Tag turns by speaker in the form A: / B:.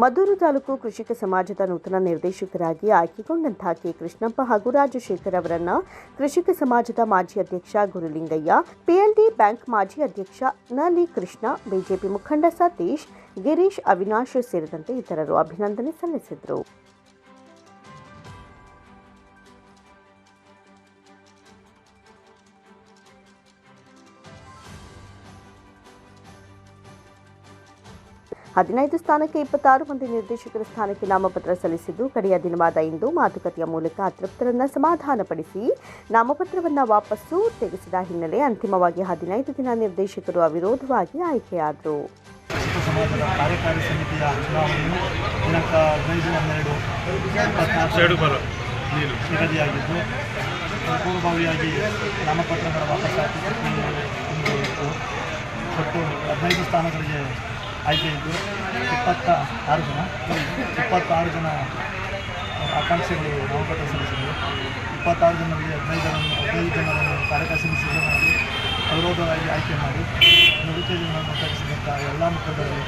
A: ಮದ್ದೂರು ತಾಲೂಕು ಕೃಷಿಕ ಸಮಾಜದ ನೂತನ ನಿರ್ದೇಶಕರಾಗಿ ಆಯ್ಕೆಗೊಂಡಂತಹ ಕೆ. ಕೃಷ್ಣಪ್ಪ ಹಾಗೂ ರಾಜಶೇಖರ್ ಅವರನ್ನ ಕೃಷಿಕ ಸಮಾಜದ ಮಾಜಿ ಅಧ್ಯಕ್ಷ ಗುರುಲಿಂಗಯ್ಯ, ಪಿಎಲ್ಡಿ ಬ್ಯಾಂಕ್ ಮಾಜಿ ಅಧ್ಯಕ್ಷ ನಲಿ ಕೃಷ್ಣ, ಬಿಜೆಪಿ ಮುಖಂಡ ಸತೀಶ್, ಗಿರೀಶ್, ಅವಿನಾಶ್ ಸೇರಿದಂತೆ ಇತರರು ಅಭಿನಂದನೆ ಸಲ್ಲಿಸಿದರು. ಹದಿನೈದು ಸ್ಥಾನಕ್ಕೆ ಇಪ್ಪತ್ತಾರು ಮಂದಿ ನಿರ್ದೇಶಕರ ಸ್ಥಾನಕ್ಕೆ ನಾಮಪತ್ರ ಸಲ್ಲಿಸಿದ್ದು ಕಡೆಯ ದಿನವಾದ ಇಂದು ಮಾತುಕತೆಯ ಮೂಲಕ ಅತೃಪ್ತರನ್ನು ಸಮಾಧಾನಪಡಿಸಿ ನಾಮಪತ್ರವನ್ನು ವಾಪಸ್ಸು ತೆಗೆಸಿದ ಹಿನ್ನೆಲೆ ಅಂತಿಮವಾಗಿ ಹದಿನೈದು ದಿನ ನಿರ್ದೇಶಕರು ಅವಿರೋಧವಾಗಿ ಆಯ್ಕೆಯಾದರು
B: ಕೃಷಿಕ ಕಾರ್ಯಕಾರಿ ಸಮಿತಿಯ ಚುನಾವಣೆಯು ದಿನಾಂಕ ಹದಿನೈದು ಹನ್ನೆರಡು ಇಪ್ಪತ್ನಾಲ್ಕು ನಿಗದಿಯಾಗಿದ್ದು ಪೂರ್ವಭಾವಿಯಾಗಿ ನಾಮಪತ್ರಗಳ ವಾಪಸ್ ಹದಿನೈದು ಸ್ಥಾನಗಳಿಗೆ ಆಯ್ಕೆ ಇದ್ದು ಇಪ್ಪತ್ತ ಆರು ಜನ. ಇಪ್ಪತ್ತಾರು ಜನ ಆಕಾಂಕ್ಷೆಗಳು ನಾಮಪತ್ರ ಸಲ್ಲಿಸಿದರು ಇಪ್ಪತ್ತಾರು ಜನರಲ್ಲಿ ಹದಿನೈದು ಜನ, ಹದಿನೈದು ಜನರನ್ನು ಕಾರ್ಯಕಾರಿ ಸಿದ್ಧ ಮಾಡಿ ಅವಿರೋಧವಾಗಿ ಆಯ್ಕೆ ಮಾಡಿ. ನುಡಿಕೆ ಜನರನ್ನು ಕಳಿಸಿದಂಥ ಎಲ್ಲ ಮುಖಂಡರಿಗೆ